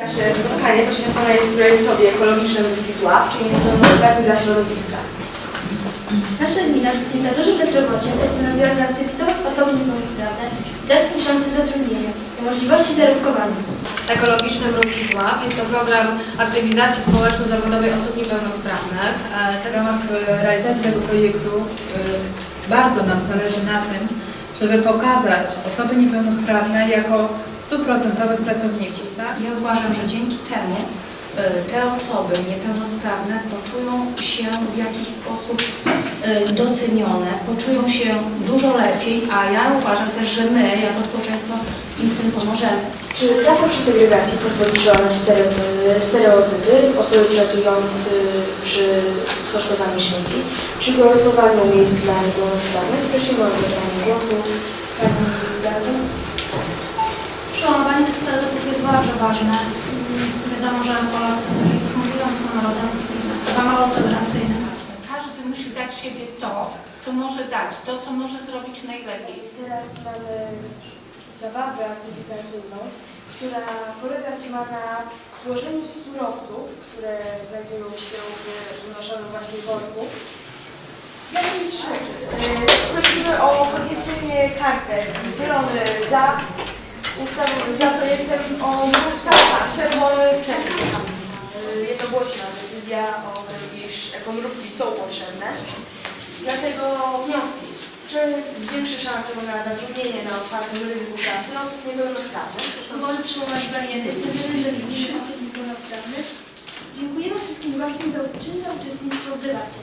Nasze spotkanie poświęcone jest projektowi ekologicznym Złap, czyli niepełnosprawnych dla środowiska. Nasza gmina dotknięta dużym bezrobociem postanowiła zaktywizować osoby niepełnosprawne i dać im szansę zatrudnienia i możliwości zarobkowania. Ekologiczny Mrówki Złap. Jest to program aktywizacji społeczno-zawodowej osób niepełnosprawnych. E, W ramach e, realizacji tego projektu e, bardzo nam zależy na tym, żeby pokazać osoby niepełnosprawne jako stuprocentowych pracowników. Tak? Ja uważam, że dzięki temu te osoby niepełnosprawne poczują się w jakiś sposób y, docenione, poczują się dużo lepiej, a ja uważam też, że my jako społeczeństwo im w tym pomożemy. Czy praca przy segregacji pozwoli przełamać stere- stereotypy osoby pracujące przy sortowaniu śmieci, przygotowaniu miejsc dla niepełnosprawnych? Prosimy o zabranie głosu. Pani Beato? Przełamywanie tych stereotypów jest bardzo ważne. Wiadomo, że Polacy, tak jak już mówiłam, są narodem chyba mało tolerancyjnym. Każdy musi dać siebie to, co może dać, to, co może zrobić najlepiej. Teraz mamy zabawę aktywizacyjną, która polegać ma na złożeniu surowców, które znajdują się w wynoszonym właśnie worku. Jakiejś rzeczy. Prosimy o podniesienie kartek. Zielony za, ustawą, za projektem o. Jednogłośna decyzja o tym, iż ekomrówki są potrzebne. Dlatego wnioski, że zwiększy szansę na zatrudnienie na otwartym rynku pracy osób niepełnosprawnych. Pomoże przełamać bariery z osób niepełnosprawnych. Dziękujemy wszystkim gościom za uczynne uczestnictwo w debacie.